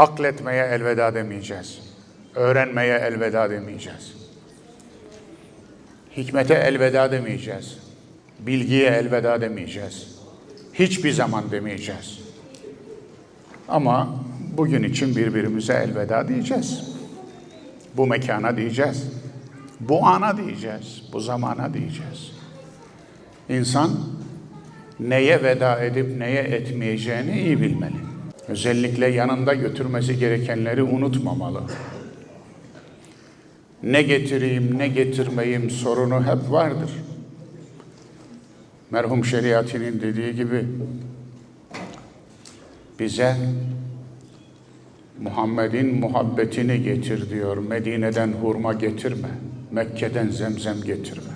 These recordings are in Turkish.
Akletmeye elveda demeyeceğiz. Öğrenmeye elveda demeyeceğiz. Hikmete elveda demeyeceğiz. Bilgiye elveda demeyeceğiz. Hiçbir zaman demeyeceğiz. Ama bugün için birbirimize elveda diyeceğiz. Bu mekana diyeceğiz. Bu ana diyeceğiz. Bu zamana diyeceğiz. İnsan neye veda edip neye etmeyeceğini iyi bilmeli. Özellikle yanında götürmesi gerekenleri unutmamalı. Ne getireyim, ne getirmeyeyim sorunu hep vardır. Merhum Şeriati'nin dediği gibi bize Muhammed'in muhabbetini getir diyor. Medine'den hurma getirme, Mekke'den zemzem getirme.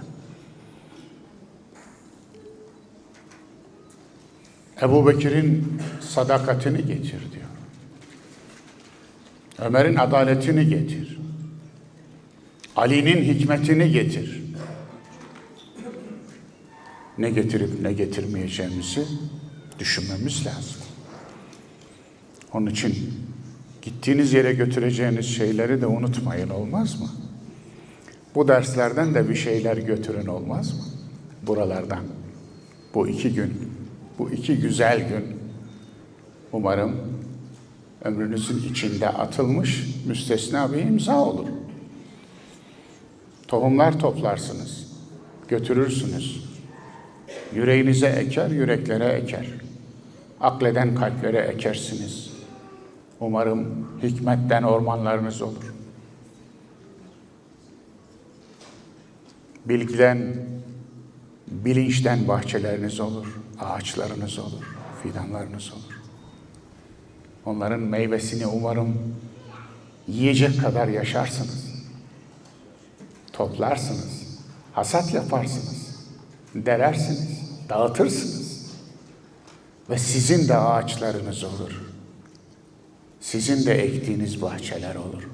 Ebu Bekir'in sadakatini getir diyor. Ömer'in adaletini getir. Ali'nin hikmetini getir. Ne getirip ne getirmeyeceğimizi düşünmemiz lazım. Onun için gittiğiniz yere götüreceğiniz şeyleri de unutmayın olmaz mı? Bu derslerden de bir şeyler götürün olmaz mı? Buralardan. Bu iki gün, bu iki güzel gün umarım ömrünüzün içinde atılmış müstesna bir imza olur. Tohumlar toplarsınız, götürürsünüz. Yüreğinize eker, yüreklere eker. Akleden kalplere ekersiniz. Umarım hikmetten ormanlarınız olur. Bilgiden, bilinçten bahçeleriniz olur, ağaçlarınız olur, fidanlarınız olur. Onların meyvesini umarım yiyecek kadar yaşarsınız. Toplarsınız, hasat yaparsınız, derersiniz, dağıtırsınız. Ve sizin de ağaçlarınız olur. Sizin de ektiğiniz bahçeler olur.